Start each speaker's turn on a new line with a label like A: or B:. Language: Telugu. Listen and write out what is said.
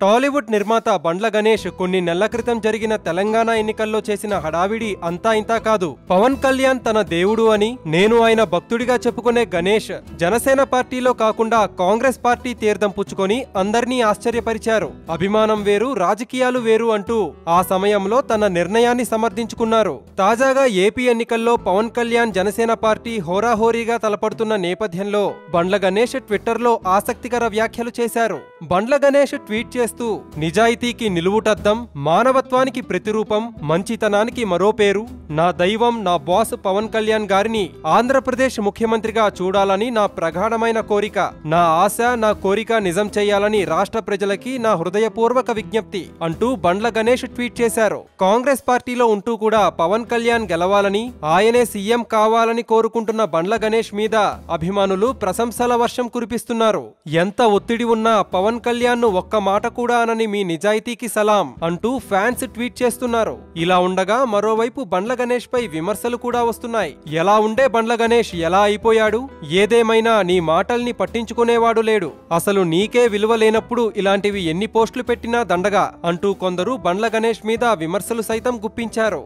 A: టాలీవుడ్ నిర్మాత బండ్ల గణేష్ కొన్ని నెలల క్రితం జరిగిన తెలంగాణ ఎన్నికల్లో చేసిన హడావిడి అంతా ఇంతా కాదు. పవన్ కళ్యాణ్ తన దేవుడు అని నేను ఆయన భక్తుడిగా చెప్పుకునే గణేష్ జనసేన పార్టీలో కాకుండా కాంగ్రెస్ పార్టీ తీర్థం పుచ్చుకొని అందర్నీ ఆశ్చర్యపరిచారు. అభిమానం వేరు రాజకీయాలు వేరు అంటూ ఆ సమయంలో తన నిర్ణయాన్ని సమర్థించుకున్నారు. తాజాగా ఏపీ ఎన్నికల్లో పవన్ కళ్యాణ్ జనసేన పార్టీ హోరాహోరీగా తలపడుతున్న నేపథ్యంలో బండ్ల గణేష్ ట్విట్టర్లో ఆసక్తికర వ్యాఖ్యలు చేశారు. బండ్ల గణేష్ ట్వీట్ చేస్తూ నిజాయితీకి నిలువుటద్దం మానవత్వానికి ప్రతిరూపం మంచితనానికి మరో పేరు నా దైవం నా బాస్ పవన్ కళ్యాణ్ గారిని ఆంధ్రప్రదేశ్ ముఖ్యమంత్రిగా చూడాలని నా ప్రగాఢమైన కోరిక. నా ఆశ నా కోరిక నిజం చేయాలని రాష్ట్ర ప్రజలకి నా హృదయపూర్వక విజ్ఞప్తి అంటూ బండ్ల గణేష్ ట్వీట్ చేశారు. కాంగ్రెస్ పార్టీలో ఉంటూ కూడా పవన్ కళ్యాణ్ గెలవాలని ఆయనే సీఎం కావాలని కోరుకుంటున్న బండ్ల గణేష్ మీద అభిమానులు ప్రశంసల వర్షం కురిపిస్తున్నారు. ఎంత ఒత్తిడి ఉన్నా పవన్ పవన్ కళ్యాణ్ను ఒక్క మాట కూడా అనని మీ నిజాయితీకి సలాం అంటూ ఫ్యాన్స్ ట్వీట్ చేస్తున్నారు. ఇలా ఉండగా మరోవైపు బండ్ల గణేష్ పై విమర్శలు కూడా వస్తున్నాయి. ఎలా ఉండే బండ్ల గణేష్ ఎలా అయిపోయాడు? ఏదేమైనా నీ మాటల్ని పట్టించుకునేవాడు లేడు. అసలు నీకే విలువ లేనప్పుడు ఇలాంటివి ఎన్ని పోస్టులు పెట్టినా దండగా అంటూ కొందరు బండ్ల గణేష్ మీద విమర్శలు సైతం గుప్పించారు.